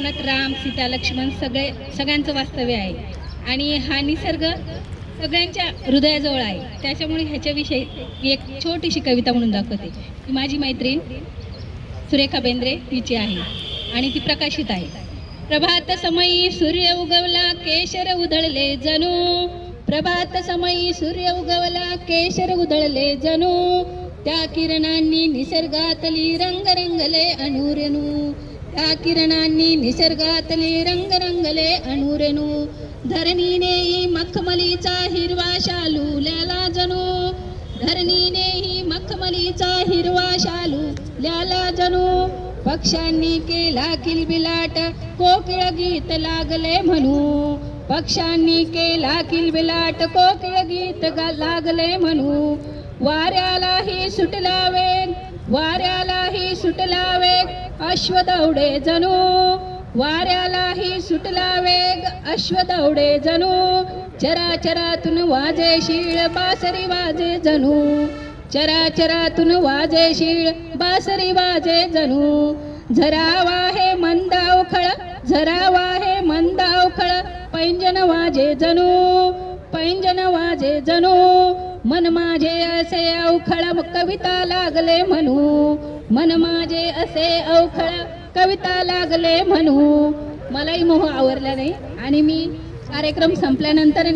कोकणात राम सीता लक्ष्मण सगळे सगळ्यांचं वास्तव्य आहे. आणि हा निसर्ग सगळ्यांच्या हृदयाजवळ आहे. त्याच्यामुळे ह्याच्याविषयी एक छोटीशी कविता म्हणून दाखवते. ती माझी मैत्रीण सुरेखा बेंद्रे तिची आहे. आणि ती प्रकाशित आहे. प्रभात समयी सूर्य उगवला केशर उधळले जणू. प्रभात समयी सूर्य उगवला केशर उधळले जणू. त्या किरणांनी निसर्गातली रंग रंगले अणुरेणू त्या किरणांनी निसर्गातले रंग रंगले अणुरेणू धरणीनेही मखमलीचा हिरवा शालू ल्याला जणू. धरणीनेही मखमलीचा हिरवा शालू ल्याला जणू. पक्षांनी केला किलबिलाट कोकिळ गीत लागले म्हणू. पक्षांनी केला किलबिलाट कोकिळ गीत लागले म्हणू. वाऱ्यालाही सुटला वेग वाऱ्यालाही सुटला वेग अश्व दौडे जणू. वाऱ्यालाही सुटला वेग. अश्व दौडे जणू चराचरातून वाजे शीळ. बासरी वाजे जणू. चराचरातून वाजे शीळ. बासरी वाजे जणू. झरावा हे मंद अवखळ झरावा हे मंद अवखळ पैंजन वाजे जणू. पैंजन वाजे जणू. मन माझे असे अवखळ कविता लागले म्हणू. मन माझे असे अवखळ कविता लागले म्हणू. मलाही मोह आवरला नाही. आणि मी कार्यक्रम संपल्यानंतर